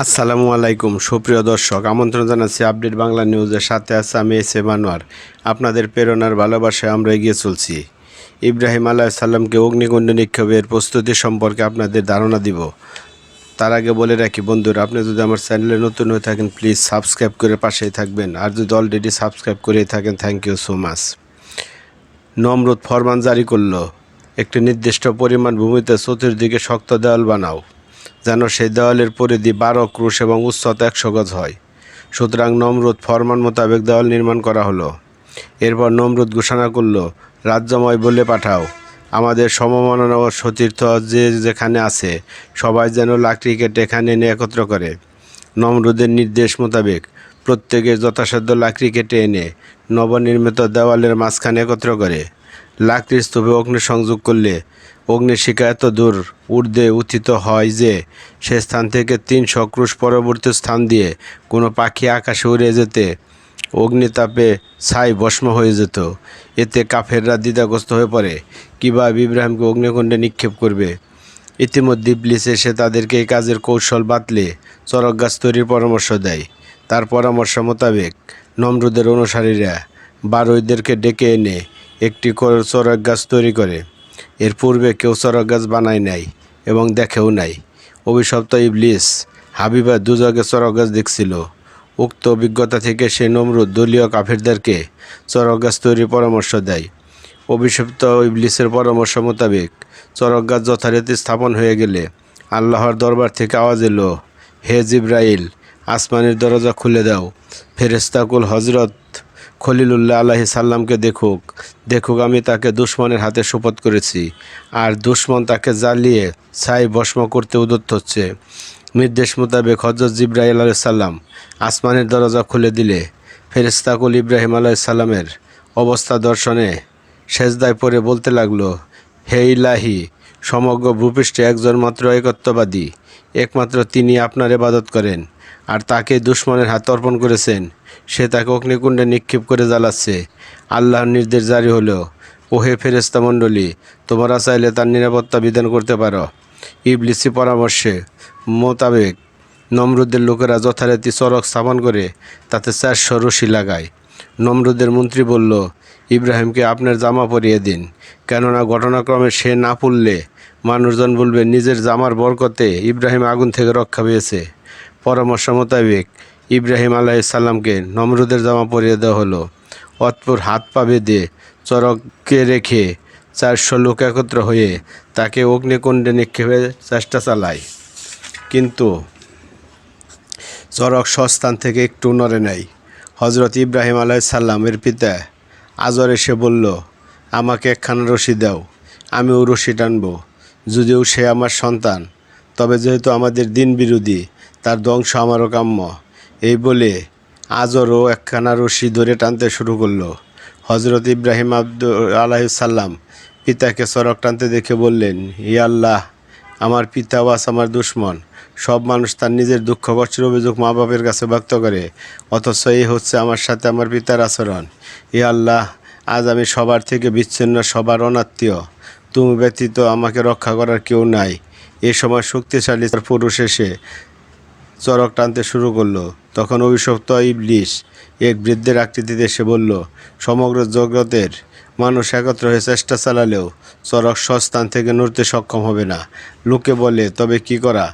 আসসালামু আলাইকুম, সুপ্রিয় দর্শক, আমন্ত্রণ জানাচ্ছি আপডেট বাংলা নিউজের সাথে আছে আমি এস এ মানোয়ার। আপনাদের প্রেরণার ভালোবাসায় আমরা এগিয়ে চলছি। ইব্রাহিম আলাহ সাল্লামকে অগ্নিকুণ্ড নিক্ষেপের প্রস্তুতি সম্পর্কে আপনাদের ধারণা দিব। তার আগে বলে রাখি, বন্ধুরা, আপনি যদি আমার চ্যানেলে নতুন হয়ে থাকেন, প্লিজ সাবস্ক্রাইব করে পাশেই থাকবেন। আর যদি অলরেডি সাবস্ক্রাইব করেই থাকেন থ্যাংক ইউ সো মাচ নমরুদ ফরমান জারি করল। একটি নির্দিষ্ট পরিমাণ ভূমিতে চতুর্দিকে শক্ত দেওয়াল বানাও। যেন সেই দেওয়ালের পরিধি বারো ক্রুশ এবং উচ্চতা একশো গজ হয়। সুতরাং নমরুদ ফরমান মোতাবেক দেওয়াল নির্মাণ করা হলো। এরপর নমরুদ ঘোষণা করল, রাজ্যময় বলে পাঠাও। আমাদের সমমাননা ও সতীর্থ যে যেখানে আছে, সবাই যেন লাকড়ি কেটে এখানে এনে একত্র করে। নমরুদের নির্দেশ মোতাবেক প্রত্যেকের যথাসাধ্য লাকড়ি কেটে এনে নবনির্মিত দেওয়ালের মাঝখানে একত্র করে। লাকড়ির স্তূপে অগ্নি সংযোগ করলে অগ্নিশিখা এত দূর ঊর্ধ্বে উত্থিত হয় যে সে স্থান থেকে তিনশো ক্রুশ পরবর্তী স্থান দিয়ে কোনো পাখি আকাশে উড়ে যেতে অগ্নিতাপে ছাই ভস্ম হয়ে যেত। এতে কাফেররা দ্বিধাগ্রস্ত হয়ে পড়ে। কীভাবে ইব্রাহিমকে অগ্নিকুণ্ডে নিক্ষেপ করবে? ইতিমধ্যে ইবলিস এসে তাদেরকে এই কাজের কৌশল বাতলে চরক গাছ তৈরির পরামর্শ দেয়। তার পরামর্শ মোতাবেক নমরুদের অনুসারীরা বারোইদেরকে ডেকে এনে একটি চরক গাছ তৈরি করে। এর পূর্বে কেউ চরক গাছ বানায় নাই এবং দেখেও নাই। অভিশপ্ত ইবলিস হাবিবা দুজগে চরক গাছ দেখছিল। উক্ত অভিজ্ঞতা থেকে সে নমরুদ দলীয় কাফিরদেরকে চরক গাছ তৈরির পরামর্শ দেয়। অভিশপ্ত ইবলিসের পরামর্শ মোতাবেক চরক গাছ যথারীতি স্থাপন হয়ে গেলে আল্লাহর দরবার থেকে আওয়াজ এলো, হে জিব্রাইল, আসমানের দরজা খুলে দাও। ফেরেস্তাকুল হজরত খলিলুল্লাহ আলাহি সাল্লামকে দেখুক দেখুক আমি তাকে দুশ্মনের হাতে শপথ করেছি, আর দুশ্মন তাকে জ্বালিয়ে ছাই ভস্ম করতে উদ্যত হচ্ছে। নির্দেশ মোতাবেক হজরত জিব্রাইল আলাহ সাল্লাম আসমানের দরজা খুলে দিলে। ফেরিস্তাকুল ইব্রাহিম আলাহ সাল্লামের অবস্থা দর্শনে সেজদায় পরে বলতে লাগল, হে ইলাহি সমগ্র ভূপৃষ্ঠে একজন মাত্র একত্ববাদী, একমাত্র তিনি আপনার ইবাদত করেন, আর তাকে দুশ্মনের হাত অর্পণ করেছেন। সে তাকে অগ্নিকুণ্ডে নিক্ষেপ করে জ্বালাচ্ছে। আল্লাহর নির্দেশ জারি হলো, ওহে ফেরেস্তা মণ্ডলী, তোমরা চাইলে তার নিরাপত্তা বিধান করতে পারো। ইবলিসি পরামর্শে মোতাবেক নমরুদের লোকেরা যথারীতি চরক স্থাপন করে তাতে চারশো রশি লাগায়। নমরুদের মন্ত্রী বলল ইব্রাহিমকে আপনার জামা পরিয়ে দিন। কেননা ঘটনাক্রমে সে না পড়লে মানুষজন বলবে, নিজের জামার বরকতে ইব্রাহিম আগুন থেকে রক্ষা পেয়েছে। পরামর্শ মোতাবেক ইব্রাহিম আলাইসাল্লামকে নমরুদের জামা পরিয়ে দেওয়া হলো। অতপর হাত পা বেঁধে চরককে রেখে চারশো লোক একত্র হয়ে তাকে অগ্নিকুণ্ডে নিক্ষেপের চেষ্টা চালায়। কিন্তু চরক সস্থান থেকে একটু নড়ে নেয় হজরত ইব্রাহিম আলাইসাল্লামের পিতা আজর এসে বলল, আমাকে একখানা রশি দাও আমিও রশি টানবো। যদিও সে আমার সন্তান, তবে যেহেতু আমাদের দিন বিরোধী, তার ধ্বংস আমারও কাম্য। এই বলে আজরও একখানা রশি ধরে টানতে শুরু করল। হজরত ইব্রাহিম আব্দু আলাইসাল্লাম পিতাকে সড়ক টানতে দেখে বললেন ই আল্লাহ আমার পিতা ওয়াস আমার দুশ্মন। সব মানুষ তার নিজের দুঃখ, কষ্টের অভিযোগ মা বাপের কাছে ব্যক্ত করে, অথচ এই হচ্ছে আমার সাথে আমার পিতার আচরণ। ই আল্লাহ, আজ আমি সবার থেকে বিচ্ছিন্ন, সবার অনাত্মীয়। তুমি ব্যতীত আমাকে রক্ষা করার কেউ নাই। এ সময় শক্তিশালী তার পুরুষ এসে চরক টানতে শুরু করল। তখন অভিশপ্ত ইবলিশ এক বৃদ্ধের আকৃতিতে এসে বলল, সমগ্র জগতের মানুষ একত্র হয়ে চেষ্টা চালালেও চরক সস্থান থেকে নড়তে সক্ষম হবে না। লোকে বলে, তবে কি করা?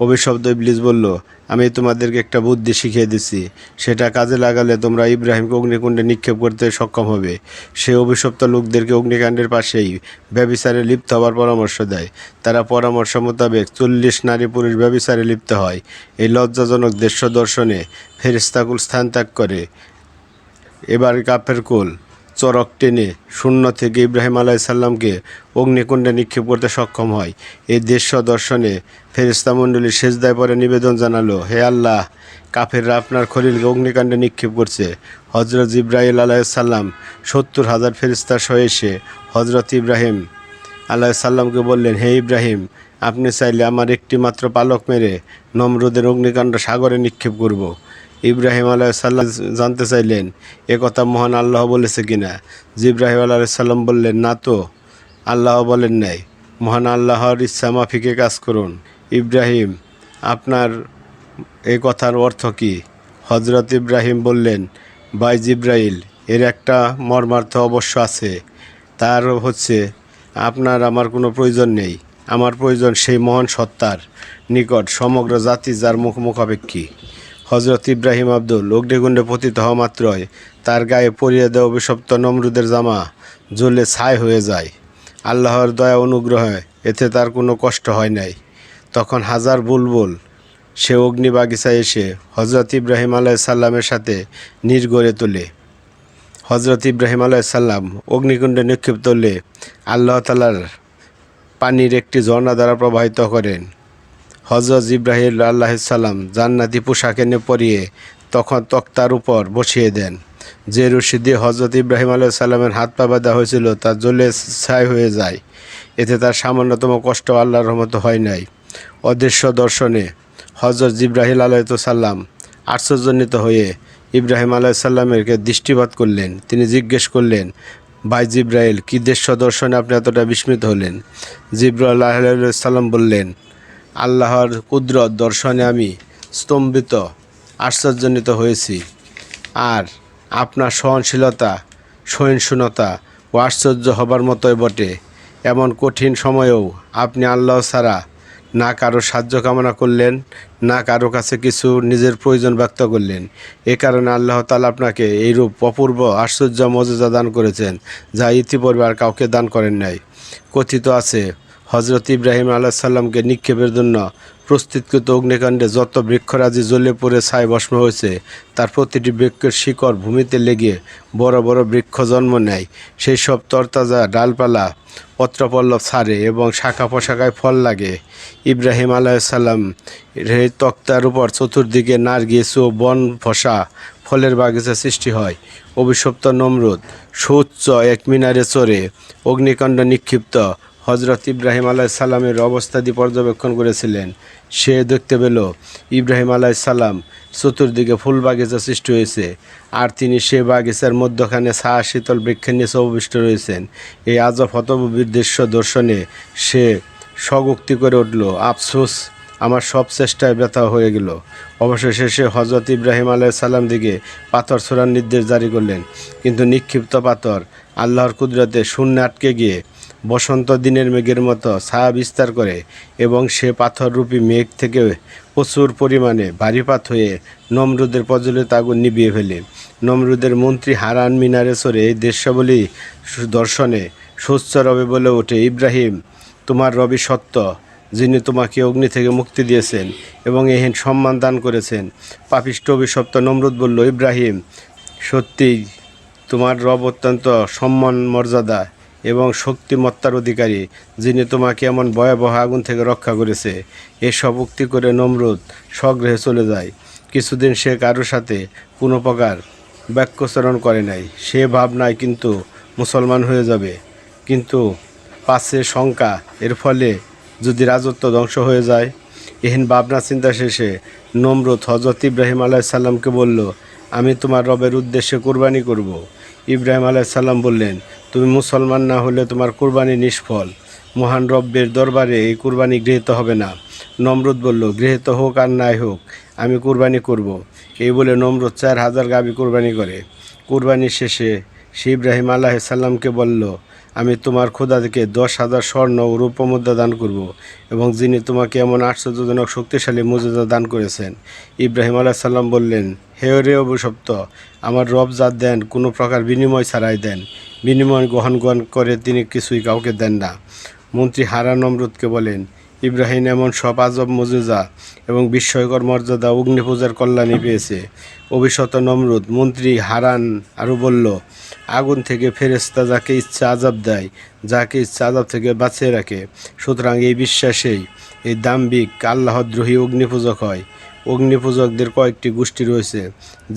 অভিশব্দ ইবলিস বলল, আমি তোমাদেরকে একটা বুদ্ধি শিখিয়ে দিচ্ছি। সেটা কাজে লাগালে তোমরা ইব্রাহিমকে অগ্নিকুণ্ডে নিক্ষেপ করতে সক্ষম হবে। সে অভিশপ্ত লোকদেরকে অগ্নিকাণ্ডের পাশেই ব্যবিচারে লিপ্ত হওয়ার পরামর্শ দেয়। তারা পরামর্শ মোতাবেক চল্লিশ নারী পুরুষ ব্যবিচারে লিপ্ত হয়। এই লজ্জাজনক দৃশ্য দর্শনে ফেরিস্তাকুল স্থান ত্যাগ করে। এবার কাপের কুল। চরক টেনে শূন্য থেকে ইব্রাহিম আলাই সাল্লামকে অগ্নিকুণ্ডে নিক্ষেপ করতে সক্ষম হয় এই দৃশ্য দর্শনে ফেরিস্তা মণ্ডলী সেজদায় পরে নিবেদন জানালো, হে আল্লাহ, কাফেররা আপনার খলিলকে অগ্নিকাণ্ডে নিক্ষেপ করছে হজরত ইব্রাহিম আলাইসাল্লাম সত্তর হাজার ফেরিস্তার সহ এসে হজরত ইব্রাহিম আল্লাহ সাল্লামকে বললেন, হে ইব্রাহিম, আপনি চাইলে আমার একটি মাত্র পালক মেরে নমরুদের অগ্নিকাণ্ড সাগরে নিক্ষেপ করব। ইব্রাহিম আলাহ সাল্লাম জানতে চাইলেন, এ কথা মহান আল্লাহ বলেছে কিনা? জিব্রাহিম আলাহ সাল্লাম বললেন, না তো। আল্লাহ বলেন, নাই। মহান আল্লাহর ইচ্ছা মাফিকে কাজ করুন। ইব্রাহিম, আপনার এ কথার অর্থ কি? হজরত ইব্রাহিম বললেন বাই জিব্রাইল, এর একটা মর্মার্থ অবশ্য আছে। তার হচ্ছে, আপনার আমার কোনো প্রয়োজন নেই। আমার প্রয়োজন সেই মহান সত্তার নিকট সমগ্র জাতি যার মুখ মুখাপেক্ষী হজরত ইব্রাহিম আব্দুল অগ্নিকুণ্ডে পতিত হওয়া মাত্রই তার গায়ে পরিয়ে দেওয়া অভিশপ্ত নমরুদের জামা জ্বলে ছাই হয়ে যায়। আল্লাহর দয়া অনুগ্রহে এতে তার কোনো কষ্ট হয় নাই। তখন হাজার বুলবুল, সে অগ্নি বাগিচায় এসে হজরত ইব্রাহিম আলাইহিস সাল্লামের সাথে নির গড়ে তোলে। হজরত ইব্রাহিম আলাইসাল্লাম অগ্নিকুণ্ডে নিক্ষিপ্ত হলে আল্লাহ তালার পানির একটি ঝর্ণা দ্বারা প্রবাহিত করেন। হজরত ইব্রাহিম আল্লাহিসাল্লাম জান্নাতি পোশাক এনে পরিয়ে তখন তক্তার উপর বসিয়ে দেন। যে রশি দিয়ে হজরত ইব্রাহিম আলাইসাল্লামের হাত পা বাঁধা হয়েছিল, তা জ্বলে ছাই হয়ে যায়। এতে তার সামান্যতম কষ্ট আল্লাহর রহমত হয় নাই। অদৃশ্য দর্শনে হজরত ইব্রাহিম আলাইসাল্লাম আশ্চর্যজনিত হয়ে ইব্রাহিম আলাইসাল্লামেরকে দৃষ্টিপাত করলেন। তিনি জিজ্ঞেস করলেন, ভাই জিব্রাইল কী দৃশ্য দর্শনে আপনি এতটা বিস্মিত হলেন? জিব্রাইল আলাইসাল্লাম বললেন আল্লাহর কুদরত দর্শনে আমি স্তম্ভিত, আশ্চর্যজনিত হয়েছি। আর আপনার সহনশীলতা সহিষ্ণুতা ও আশ্চর্য হবার মতোই বটে। এমন কঠিন সময়েও আপনি আল্লাহ ছাড়া না কারও সাহায্য কামনা করলেন, না কারও কাছে কিছু নিজের প্রয়োজন ব্যক্ত করলেন। এ কারণে আল্লাহ তালা আপনাকে এইরূপ অপূর্ব আশ্চর্য মর্যাদা দান করেছেন, যা ইতিপূর্বে আর কাউকে দান করেন নাই। কথিত আছে হজরত ইব্রাহিম আলাহ সাল্লামকে নিক্ষেপের জন্য প্রস্তুতকৃত অগ্নিকাণ্ডে যত বৃক্ষরাজি জ্বলে পড়ে ছাই ভস্ম হয়েছে, তার প্রতিটি বৃক্ষের শিকড় ভূমিতে লেগে বড় বড় বৃক্ষ জন্ম নেয়। সেই সব তরতাজা ডালপালা, পত্রপল্লব ছাড়ে এবং শাখা পোশাকায় ফল লাগে। ইব্রাহিম আলাইসাল্লাম এই তক্তার উপর চতুর্দিকে নার্গিস ও বন ফসা ফলের বাগিচা সৃষ্টি হয়। অভিশপ্ত নমরুদ সুউচ্চ এক মিনারে চড়ে অগ্নিকাণ্ড নিক্ষিপ্ত হজরত ইব্রাহিম আলাহ সাল্লামের অবস্থাদি পর্যবেক্ষণ করেছিলেন। সে দেখতে পেল, ইব্রাহিম সাল্লাম চতুর্দিকে ফুল বাগিচা সৃষ্টি হয়েছে, আর তিনি সে বাগিচার মধ্যখানে ছায়া শীতল বৃক্ষের নিচে অবশিষ্ট রয়েছেন। এই আজব হতবির দৃশ্য দর্শনে সে স্বগুক্তি করে উঠল, আফসোস, আমার সব চেষ্টায় ব্যথা হয়ে গেল। অবশেষে সে হজরত ইব্রাহিম সাল্লাম দিকে পাথর ছোড়ার নির্দেশ জারি করলেন। কিন্তু নিক্ষিপ্ত পাথর আল্লাহর কুদরতে শূন্য আটকে গিয়ে বসন্ত দিনের মেঘের মতো ছায়া বিস্তার করে এবং সে পাথররূপী মেঘ থেকে প্রচুর পরিমাণে ভারীপাত হয়ে নমরুদের প্রজ্বলিত আগুন নিভিয়ে ফেলে। নমরুদের মন্ত্রী হারান মিনারে চড়ে এই দৃশ্যাবলী দর্শনে সুস্থ রবে বলে ওঠে, ইব্রাহিম, তোমার রবি সত্য, যিনি তোমাকে অগ্নি থেকে মুক্তি দিয়েছেন এবং এহেন সম্মান দান করেছেন। পাপিষ্ট অভিশপ্ত নমরুদ বলল, ইব্রাহিম, সত্যিই তোমার রব অত্যন্ত সম্মান মর্যাদা এবং শক্তিমত্তার অধিকারী, যিনি তোমাকে এমন ভয়াবহ আগুন থেকে রক্ষা করেছে। এসব উক্তি করে নমরুদ স্বগৃহে চলে যায়। কিছুদিন সে কারও সাথে কোনো প্রকার বাক্যচরণ করে নাই। সে ভাবনায় কিন্তু মুসলমান হয়ে যাবে। কিন্তু পাশে শঙ্কা, এর ফলে যদি রাজত্ব ধ্বংস হয়ে যায়? এহেন ভাবনা চিন্তা শেষে নমরুদ হজরত ইব্রাহিম আলাইসাল্লামকে বলল, আমি তোমার রবের উদ্দেশ্যে কোরবানি করব। ইব্রাহিম আলাইসাল্লাম বললেন, তুমি মুসলমান না হলে তোমার কোরবানি নিষ্ফল। মহান রব্বের দরবারে এই কোরবানি গৃহীত হবে না। নমরুদ বলল, গৃহীত হোক আর নাই হোক, আমি কোরবানি করব। এই বলে নমরুদ চার হাজার গাবি কোরবানি করে। কোরবানি শেষে সে ইব্রাহিম আলাহ সাল্লামকে বলল, আমি তোমার খোদা থেকে দশ হাজার স্বর্ণ ও রূপমুদ্রা দান করব এবং যিনি তোমাকে এমন আশ্চর্যজনক শক্তিশালী মর্যাদা দান করেছেন। ইব্রাহিম আলাহ সাল্লাম বললেন হে রে অভিশপ্ত আমার রব যা দেন, কোনো প্রকার বিনিময় ছাড়াই দেন। বিনিময় গ্রহণ গ্রহণ করে তিনি কিছুই কাউকে দেন না। মন্ত্রী হারা নমরুদকে বলেন, ইব্রাহিম এমন সব আজব মজুজা এবং বিস্ময়কর মর্যাদা অগ্নিপূজার কল্যাণী পেয়েছে। অভিশত নমরুদ মন্ত্রী হারান আরও বলল, আগুন থেকে ফেরেস্তা যাকে ইচ্ছা আজাব দেয়, যাকে ইচ্ছা আজাব থেকে বাঁচিয়ে রাখে, সুতরাং এই বিশ্বাসেই এই দাম্বিক আল্লাহদ্রোহী অগ্নিপূজক হয়। অগ্নিপূজকদের কয়েকটি গোষ্ঠী রয়েছে,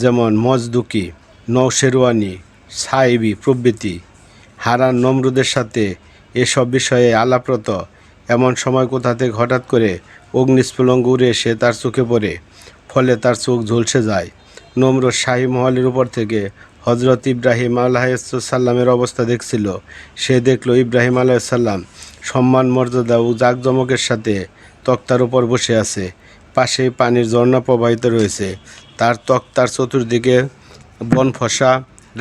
যেমন মজদুকি নৌশেরওয়ানি সাইবি প্রভৃতি। হারান নমরুদের সাথে এসব বিষয়ে আলাপ্রত। এমন সময় কোথা থেকে হঠাৎ করে অগ্নিস্ফুলঙ্গ উড়ে এসে তার চোখে পড়ে, ফলে তার চোখ ঝলসে যায়। নমরুদ শাহী মহলের উপর থেকে হজরত ইব্রাহিম আলাহিসাল্লামের অবস্থা দেখছিল। সে দেখল ইব্রাহিম আলাইসাল্লাম সম্মান, মর্যাদা ও জাঁকজমকের সাথে তক্তার উপর বসে আছে। পাশেই পানির ঝর্ণা প্রবাহিত রয়েছে। তার তক্তার চতুর্দিকে বনফসা,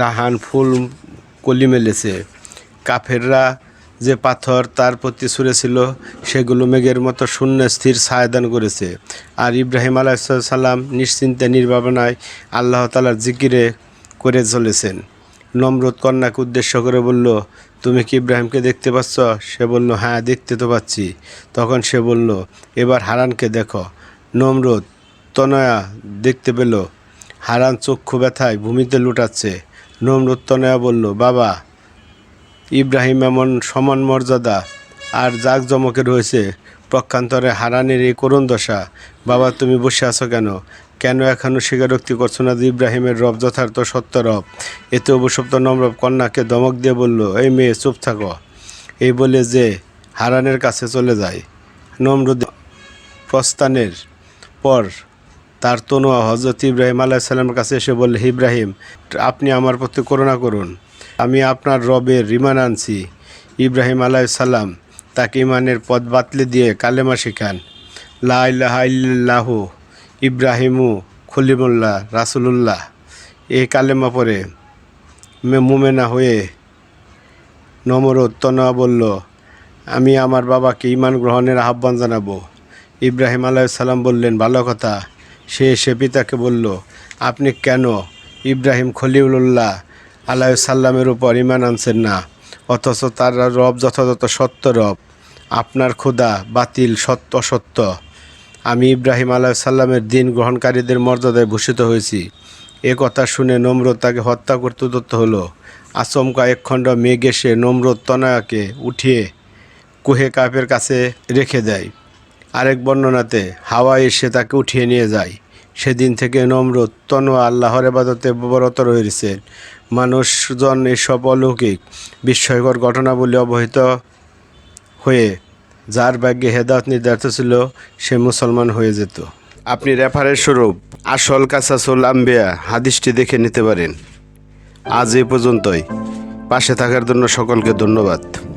রাহান ফুল কলি মেলেছে। কাফেররা যে পাথর তার প্রতি ছুঁড়েছিল, সেগুলো মেঘের মতো শূন্য স্থির ছায়াদান করেছে। আর ইব্রাহিম আলাইসাল্লাম নিশ্চিন্তে, নির্ভাবনায় আল্লাহ তালার জিকিরে করে চলেছেন। নমরুদ কন্যাকে উদ্দেশ্য করে বলল, তুমি কি ইব্রাহিমকে দেখতে পাচ্ছ? সে বলল হ্যাঁ দেখতে তো পাচ্ছি। তখন সে বলল, এবার হারানকে দেখো। নমরুদ তনয়া দেখতে পেল, হারান চক্ষু ব্যথায় ভূমিতে লুটাচ্ছে। নমরুদ তনয়া বলল, বাবা, ইব্রাহিম এমন সমান মর্যাদা আর জাঁকজমকে রয়েছে। পক্ষান্তরে হারানের এই করুণ দশা। বাবা, তুমি বসে আছো কেন? কেন এখনও স্বীকারোক্তি করছ না যে ইব্রাহিমের রব যথার্থ সত্য রব? এতে অভিশপ্ত নম্রব কন্যাকে দমক দিয়ে বলল, এই মেয়ে, চুপ থাকো। এই বলে যে হারানের কাছে চলে যায়। নমরুদ প্রস্থানের পর তার তনুয়া হজরত ইব্রাহিম আলাইসাল্লামের কাছে এসে বললে, "হে ইব্রাহিম, আপনি আমার প্রতি করুণা করুন। আমি আপনার রবের রিমান আনছি। ইব্রাহিম আলাইসাল্লাম তাকে ইমানের পদ বাতলে দিয়ে কালেমা শিখান। লা ইলাহা ইল্লাল্লাহু ইব্রাহিমু খলিমুল্লাহ, রাসুলুল্লাহ। এই কালেমা পরে মে- মুমেনা হয়ে নমরুদ তনোয়া বলল, আমি আমার বাবাকে ইমান গ্রহণের আহ্বান জানাব। ইব্রাহিম আলাইসাল্লাম বললেন, ভালো কথা। সে এসে পিতাকে বলল, আপনি কেন ইব্রাহিম খলিউল্লাহ আলাইসাল্লামের উপর ইমান আনছেন না? অথচ তার রব যথাযথ সত্য রব। আপনার ক্ষুদা বাতিল সত্য সত্য আমি ইব্রাহিম আলাইসাল্লামের দিন গ্রহণকারীদের মর্যাদায় ভূষিত হয়েছি। এ কথা শুনে নমরুদ তাকে হত্যা করতে উদ্যত হলো। আচমকা একখণ্ড মেঘ এসে নমরুদ তনয়াকে উঠিয়ে কুহে কাপের কাছে রেখে দেয়। আরেক বর্ণনাতে হাওয়া এসে তাকে উঠিয়ে নিয়ে যায়। সেদিন থেকে নমরুদ তনোয়া আল্লাহর এবাদতে বরত রয়েছেন মানুষজন এসব অলৌকিক, বিস্ময়কর ঘটনাবলী অবহিত হয়ে, যার ভাগ্যে হেদায়ত নির্ধারিত ছিল, সে মুসলমান হয়ে যেত। আপনি রেফারের স্বরূপ আসল কাসাসুল আম্বিয়া হাদিসটি দেখে নিতে পারেন। আজ এই পর্যন্তই। পাশে থাকার জন্য সকলকে ধন্যবাদ।